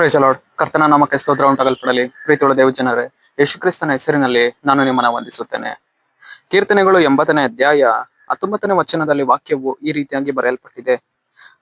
Price lord ಕರ್ತನ ನಾಮಕ್ಕೆ ಸ್ತೋತ್ರ ಉಂಟಾಗಲ್ಪಡಲಿ. ಪ್ರೀತಿಯುಳ್ಳ ದೇವಜನರೇ ಯೇಸು ಕ್ರಿಸ್ತನ ಹೆಸರಿನಲ್ಲಿ ನಾನು ನಿಮ್ಮನ್ನ ವಂದಿಸುತ್ತೇನೆ. ಕೀರ್ತನೆಗಳು ಎಂಬತ್ತನೇ ಅಧ್ಯಾಯ ಹತ್ತೊಂಬತ್ತನೇ ವಚನದಲ್ಲಿ ವಾಕ್ಯವು ಈ ರೀತಿಯಾಗಿ ಬರೆಯಲ್ಪಟ್ಟಿದೆ.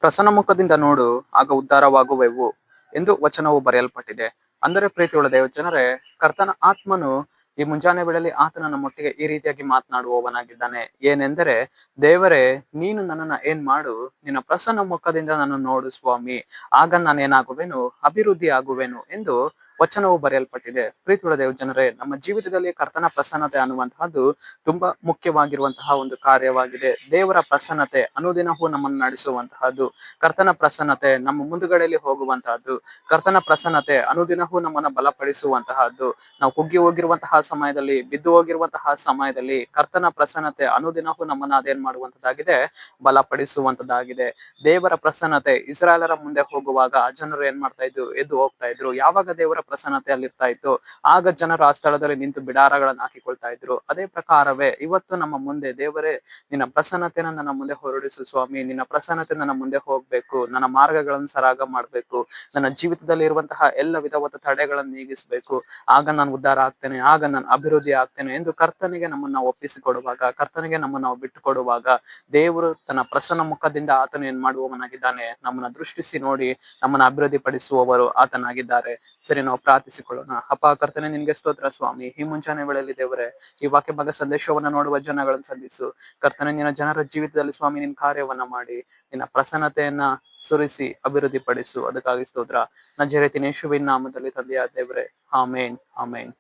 ಪ್ರಸನ್ನ ಮುಖದಿಂದ ನೋಡು, ಆಗ ಉದ್ಧಾರವಾಗುವೆವು ಎಂದು ವಚನವು ಬರೆಯಲ್ಪಟ್ಟಿದೆ. ಅಂದರೆ ಪ್ರೀತಿಯುಳ್ಳ ದೇವಜನರೇ ಕರ್ತನ ಆತ್ಮನು ಈ ಮುಂಜಾನೆ ವೇಳೆಯಲ್ಲಿ ಆತನ ನಮ್ಮೊಟ್ಟಿಗೆ ಈ ರೀತಿಯಾಗಿ ಮಾತನಾಡುವವನಾಗಿದ್ದಾನೆ. ಏನೆಂದರೆ, ದೇವರೇ, ನೀನು ನನ್ನನ್ನ ಏನ್ ಮಾಡು? ನಿನ್ನ ಪ್ರಸನ್ನ ಮುಖದಿಂದ ನಾನು ನೋಡು ಸ್ವಾಮಿ. ಆಗ ನಾನು ಏನಾಗುವೆನು ಅಭಿವೃದ್ಧಿ ಆಗುವೆನು ಎಂದು ವಚನವು ಬರೆಯಲ್ಪಟ್ಟಿದೆ. ಪ್ರೀತಿಯುಳ್ಳ ದೇವ ಜನರೇ, ನಮ್ಮ ಜೀವಿತದಲ್ಲಿ ಕರ್ತನ ಪ್ರಸನ್ನತೆ ಅನ್ನುವಂತಹದ್ದು ತುಂಬಾ ಮುಖ್ಯವಾಗಿರುವಂತಹ ಒಂದು ಕಾರ್ಯವಾಗಿದೆ. ದೇವರ ಪ್ರಸನ್ನತೆ ಅನುದಿನವೂ ನಮ್ಮನ್ನು ನಡೆಸುವಂತಹದ್ದು, ಕರ್ತನ ಪ್ರಸನ್ನತೆ ನಮ್ಮ ಮುಂದುಗಡೆಯಲ್ಲಿ ಹೋಗುವಂತಹದ್ದು, ಕರ್ತನ ಪ್ರಸನ್ನತೆ ಅನುದಿನವೂ ನಮ್ಮನ್ನ ಬಲಪಡಿಸುವಂತಹದ್ದು. ನಾವು ಕುಗ್ಗಿ ಹೋಗಿರುವಂತಹ ಸಮಯದಲ್ಲಿ, ಬಿದ್ದು ಹೋಗಿರುವಂತಹ ಸಮಯದಲ್ಲಿ ಕರ್ತನ ಪ್ರಸನ್ನತೆ ಅನುದಿನವೂ ನಮ್ಮನ್ನ ಅದೇನ್ ಮಾಡುವಂತದ್ದಾಗಿದೆ? ಬಲಪಡಿಸುವಂತದ್ದಾಗಿದೆ. ದೇವರ ಪ್ರಸನ್ನತೆ ಇಸ್ರಾಯೇಲರ ಮುಂದೆ ಹೋಗುವಾಗ ಜನರು ಏನ್ ಮಾಡ್ತಾ ಇದ್ರು? ಎದ್ದು ಹೋಗ್ತಾ ಇದ್ರು. ಯಾವಾಗ ದೇವರ ಪ್ರಸನ್ನತೆ ಅಲ್ಲಿರ್ತಾ ಇತ್ತು ಆಗ ಜನರು ಆ ಸ್ಥಳದಲ್ಲಿ ನಿಂತು ಬಿಡಾರಗಳನ್ನು ಹಾಕಿಕೊಳ್ತಾ ಇದ್ರು. ಅದೇ ಪ್ರಕಾರವೇ ಇವತ್ತು ನಮ್ಮ ಮುಂದೆ ದೇವರೇ, ನಿನ್ನ ಪ್ರಸನ್ನತೆನ ನನ್ನ ಮುಂದೆ ಹೊರಡಿಸು ಸ್ವಾಮಿ. ನಿನ್ನ ಪ್ರಸನ್ನತೆ ನನ್ನ ಮುಂದೆ ಹೋಗ್ಬೇಕು. ನನ್ನ ಮಾರ್ಗಗಳನ್ನು ಸರಾಗ ಮಾಡ್ಬೇಕು. ನನ್ನ ಜೀವಿತದಲ್ಲಿ ಇರುವಂತಹ ಎಲ್ಲ ವಿಧವಾದ ತಡೆಗಳನ್ನು ನೀಗಿಸಬೇಕು. ಆಗ ನಾನು ಉದ್ಧಾರ ಆಗ್ತೇನೆ. ಆಗ ನಾನು ಅಭಿವೃದ್ಧಿ ಆಗ್ತೇನೆ ಎಂದು ಕರ್ತನಿಗೆ ನಮ್ಮನ್ನ ಒಪ್ಪಿಸಿಕೊಡುವಾಗ, ಕರ್ತನಿಗೆ ನಮ್ಮನ್ನ ನಾವು ಬಿಟ್ಟು ಕೊಡುವಾಗ ದೇವರು ತನ್ನ ಪ್ರಸನ್ನ ಮುಖದಿಂದ ಆತನು ಏನ್ ಮಾಡುವವನಾಗಿದ್ದಾನೆ? ನಮ್ಮನ್ನ ದೃಷ್ಟಿಸಿ ನೋಡಿ, ನಮ್ಮನ್ನ ಅಭಿವೃದ್ಧಿ ಪಡಿಸುವವರು ಆತನಾಗಿದ್ದಾರೆ. ಸರಿ, ನಾವು ಪ್ರಾರ್ಥಿಸಿಕೊಳ್ಳೋಣ. ಅಪ್ಪ, ಕರ್ತನೆ, ನಿನ್ಗೆ ಸ್ತೋತ್ರ ಸ್ವಾಮಿ. ಈ ಮುಂಚಾನೆ ವೇಳೆಯಲ್ಲಿ ದೇವರೇ, ಈ ವಾಕ್ಯ ಭಾಗ ಸಂದೇಶವನ್ನ ನೋಡುವ ಜನಗಳನ್ನು ಸಂಧಿಸು. ಕರ್ತನೆ, ನಿನ್ನ ಜನರ ಜೀವಿತದಲ್ಲಿ ಸ್ವಾಮಿ ನಿನ್ ಕಾರ್ಯವನ್ನ ಮಾಡಿ. ನಿನ್ನ ಪ್ರಸನ್ನತೆಯನ್ನ ಸುರಿಸಿ ಅಭಿವೃದ್ಧಿ ಪಡಿಸು ಅದಕ್ಕಾಗಿ ಸ್ತೋತ್ರ. ನಜರೇತಿನೇಶುವಿನ ನಾಮದಲ್ಲಿ ತಂದೆಯ ದೇವರೇ. ಆಮೇನ್ ಆಮೇನ್.